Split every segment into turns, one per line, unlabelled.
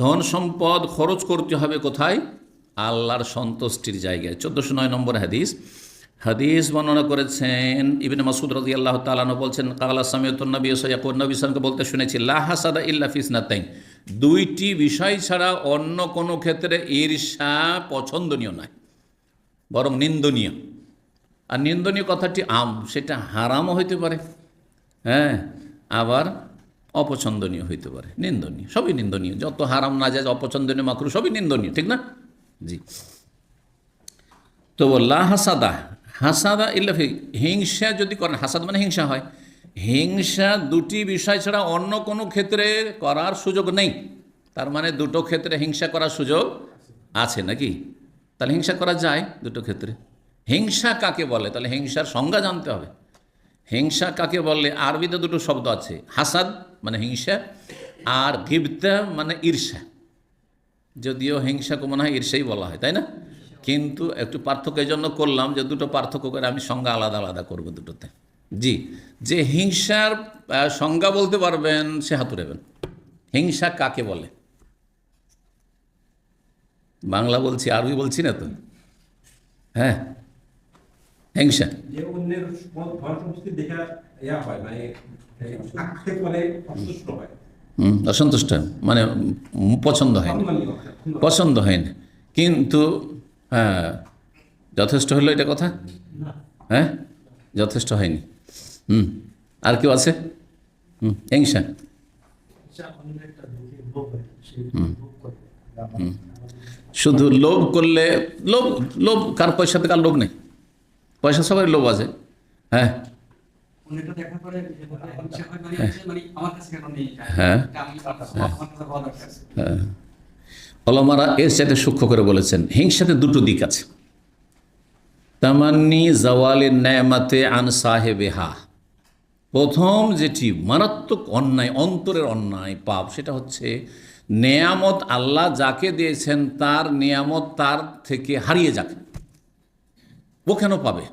ধন সম্পদ খরচ করতে হবে কোথায়? আল্লাহর সন্তুষ্টির জায়গায়। চোদ্দোশো নয় নম্বর হাদিস। হাদিস বর্ণনা করেছেন ইবিন মাসুদ রাজি আল্লাহ তালানো বলছেন, কালা সামিয়তনবী সৈয়াকুর নবী সালকে বলতে শুনেছি লাহাসাদা ইল্লা ফিসনাতাইন দুইটি বিষয় ছাড়া অন্য কোনো ক্ষেত্রে ঈর্ষা পছন্দনীয় নয়, বরং নিন্দনীয়। আর নিন্দনীয় কথাটি আম, সেটা হারামও হইতে পারে। হ্যাঁ আবার অপছন্দনীয় হইতে পারে। নিন্দনীয়, সবই নিন্দনীয়। যত হারাম না যায়, অপছন্দনীয়, মাকরু, সবই নিন্দনীয়, ঠিক না? জি। তো লা হাসাদা হাসাদা ইল্লাফি হিংসা যদি করেন, হাসাদ মানে হিংসা হয়। হিংসা দুটি বিষয় ছাড়া অন্য কোনো ক্ষেত্রে করার সুযোগ নেই। তার মানে দুটো ক্ষেত্রে হিংসা করার সুযোগ আছে নাকি? তাহলে হিংসা করা যায় দুটো ক্ষেত্রে। হিংসা কাকে বলে? তাহলে হিংসার সংজ্ঞা জানতে হবে। হিংসা কাকে বলে? আরবিতে দুটো শব্দ আছে। হাসাদ মানে হিংসা, আর গিবতা মানে ঈর্ষা। যদিও হিংসাকে মনে হয় ঈর্ষাই বলা হয়, তাই না? কিন্তু একটু পার্থক্য এই জন্য করলাম যে দুটো পার্থক্য করে আমি সংজ্ঞা আলাদা আলাদা করব দুটোতে। জি, যে হিংসার সংজ্ঞা বলতে পারবেন, সে হাতুড়েবেন হিংসা কাকে বলে? বাংলা বলছি, আরবি বলছি না তো? হ্যাঁ? হিংসা
মানে অসন্তুষ্ট
হুম, অসন্তুষ্ট মানে পছন্দ হয় না। পছন্দ হয়। না। কিন্তু হ্যাঁ যথেষ্ট হলো এটা কথা? হ্যাঁ? যথেষ্ট হয়নি। হুম আর কেউ আছে? হুম হিংসা শুধু লোভ করলে লোভ লোভ কার পয়সাতে কার লোভ নেই? পয়সা সবাই লোভ আছে। হ্যাঁ।
হিংসা হয় মানে মানে?
হ্যাঁ।
দরকার।
হ্যাঁ। অলমারা এর সাথে সূক্ষ্ম করে বলেছেন হিংসাতে দুটো দিক আছে। তামান্নি জওয়ালে ন্যামাতে আন সাহেবেহা। প্রথম যেটি মারাত্মক অন্যায় অন্তরের অন্যায় পাপ সেটা হচ্ছে নেয়ামত আল্লাহ যাকে দিয়েছেন তার নেয়ামত তার থেকে হারিয়ে যাক। ও কেন পাবে?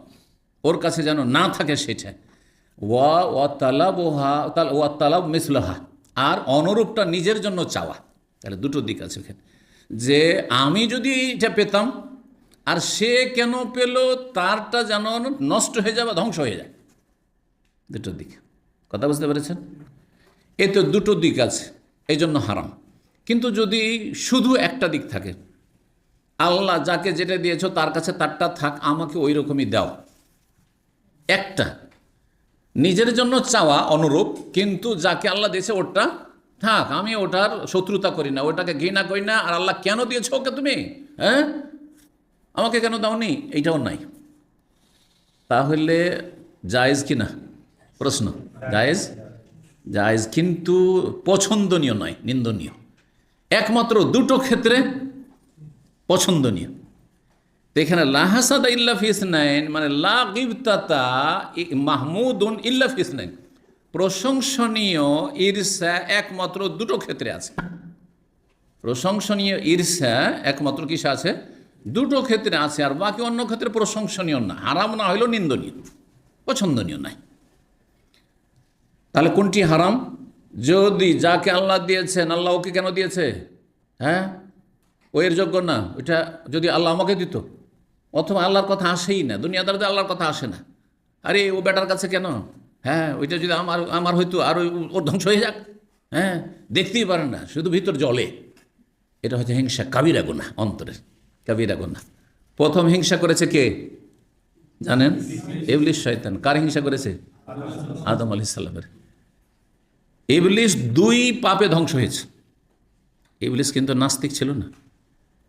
ওর কাছে যেন না থাকে সেটা। ওয়া ওয়া তালাব ওহা ওয়া তালাব মিসলাহা। আর অনুরূপটা নিজের জন্য চাওয়া। তাহলে দুটো দিক আছে এখানে যে আমি যদি এটা পেতাম, আর সে কেন পেল, তারটা যেন নষ্ট হয়ে যায় বা ধ্বংস হয়ে যায়। দুটো দিক। কথা বুঝতে পেরেছেন? এ তো দুটো দিক আছে। এই জন্য হারাম। কিন্তু যদি শুধু একটা দিক থাকে, আল্লাহ যাকে যেটা দিয়েছ, তার কাছে তারটা থাক, আমাকে ওই রকমই দাও। একটা। নিজের জন্য চাওয়া অনুরূপ, কিন্তু যাকে আল্লাহ দিয়েছে ওটা, থাক, আমি ওটার শত্রুতা করি না, ওটাকে ঘৃণা করি না, আর আল্লাহ কেন দিয়েছ ওকে তুমি? হ্যাঁ? আমাকে কেন দাওনি? এইটাও নাই। তাহলে জায়েজ কি না? প্রশ্ন। জায়েজ? জায়েজ কিন্তু পছন্দনীয় নয়, নিন্দনীয়। একমাত্র দুটো ক্ষেত্রে পছন্দনীয়। এখানে লাহাসাদ ইল্লা ফিসনাইন মানে লা গিবতাতা ই- মাহমুদুন ইল্লা ফিসনাইন প্রশংসনীয় ঈর্ষা একমাত্র দুটো ক্ষেত্রে আছে। প্রশংসনীয় ঈর্ষা একমাত্র কিসে আছে? দুটো ক্ষেত্রে আছে, আর বাকি অন্য ক্ষেত্রে প্রশংসনীয় না। হারাম না হইলেও নিন্দনীয়। পছন্দনীয় নাই। তাহলে কোনটি হারাম? যদি যাকে আল্লাহ দিয়েছেন, আল্লাহ ওকে কেন দিয়েছে? হ্যাঁ? ও এর যোগ্য না। ওইটা যদি আল্লাহ আমাকে দিত। অথবা আল্লাহর কথা আসেই না দুনিয়াদারদের আল্লাহর কথা আসে না। আরে, ও বেটার কাছে কেন? হ্যাঁ ওইটা যদি আমার আমার হয়তো আর ওই ওর ধ্বংস হয়ে যাক। হ্যাঁ দেখতেই পারে না, শুধু ভিতর জলে। এটা হচ্ছে হিংসা, কাবিরা গুণা অন্তরের কাবিরা গুণা প্রথম হিংসা করেছে কে? জানেন? এবলিশ শয়তান। কার হিংসা করেছে? আদম আলি সাল্লামের ইবলিশ দুই পাপে ধ্বংস হয়েছে। ইবলিশ কিন্তু নাস্তিক ছিল না।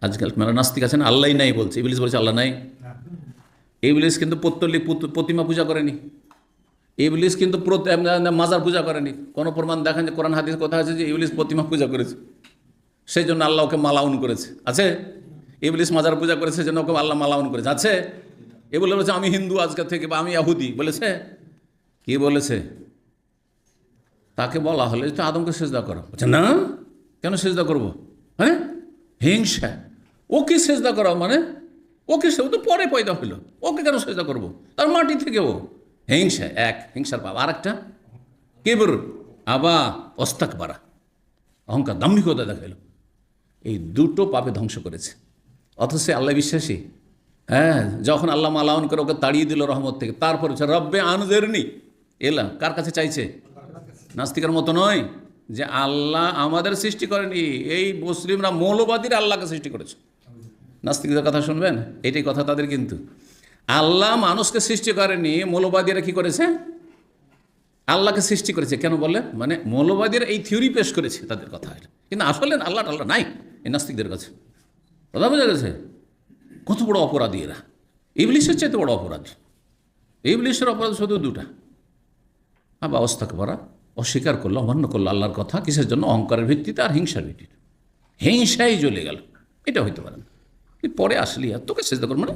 আজকাল মানে নাস্তিক আছে না আল্লাহ নাই বলছে। ইবলিশ বলছে, আল্লাহ নাই। ইবলিশ কিন্তু পত্তলিক পুত- প্রতিমা পূজা করেনি। ইবলিশ কিন্তু মাজার পূজা করেনি। কোনো প্রমাণ দেখেন যে কোরআন, হাদিস কথা আছে যে ইবলিশ প্রতিমা পূজা করেছে। সেই জন্য আল্লাহ ওকে মালাউন করেছে। আছে? ইবলিশ মাজার পূজা করেছে সেই জন্য ওকে আল্লাহ মালাউন করেছে। আছে? এ বলে বলেছে, আমি হিন্দু আজকে থেকে বা আমি আহুদি বলেছে? কি বলেছে? তাকে বলা হলে তো আদমকে সেজদা করো। বলছে, না। কেন সেজদা করব? হ্যাঁ? হিংসা। ওকে সেজদা করা মানে ওকে সে তো পরে পয়দা হইল। ওকে কেন সেজদা করব? তার মাটি থেকে ও। হিংসা, এক, হিংসার পাপ। আর একটা কেবর, আবা অস্তাক বাড়া অহংকার, দাম্ভিকতা দেখাইলো। এই দুটো পাপে ধ্বংস করেছে। অথচ আল্লাহ বিশ্বাসী। হ্যাঁ যখন আল্লাহ মালাউন করে ওকে তাড়িয়ে দিল রহমত থেকে, তারপরে রব্বে আনজেরনি। এলা, কার কাছে চাইছে? নাস্তিকের মতো নয় যে আল্লাহ আমাদের সৃষ্টি করেনি এই মুসলিমরা মৌলবাদীরা আল্লাহকে সৃষ্টি করেছে। নাস্তিকদের কথা শুনবেন? এটাই কথা তাদের কিন্তু। আল্লাহ মানুষকে সৃষ্টি করেনি, মৌলবাদীরা কি করেছে? আল্লাহকে সৃষ্টি করেছে। কেন বলে মানে মৌলবাদীরা এই থিওরি পেশ করেছে তাদের কথা কিন্তু আসলে আল্লাহ আল্লাহ নাই এই নাস্তিকদের কাছে। কথা বোঝা গেছে? কত বড় অপরাধী এরা। ইবলিশের চাইতে বড় অপরাধ। ইবলিশের অপরাধ শুধু দুটা। আর ব্যবস্থা করা অস্বীকার করল, অমান্য করল আল্লাহর কথা। কিসের জন্য? অহংকারের ভিত্তিতে আর হিংসার ভিত্তিতে। হিংসাই জ্বলে গেল। এটা হইতে পারে না। পরে আসলি আর তোকে সেজদা কর মানে?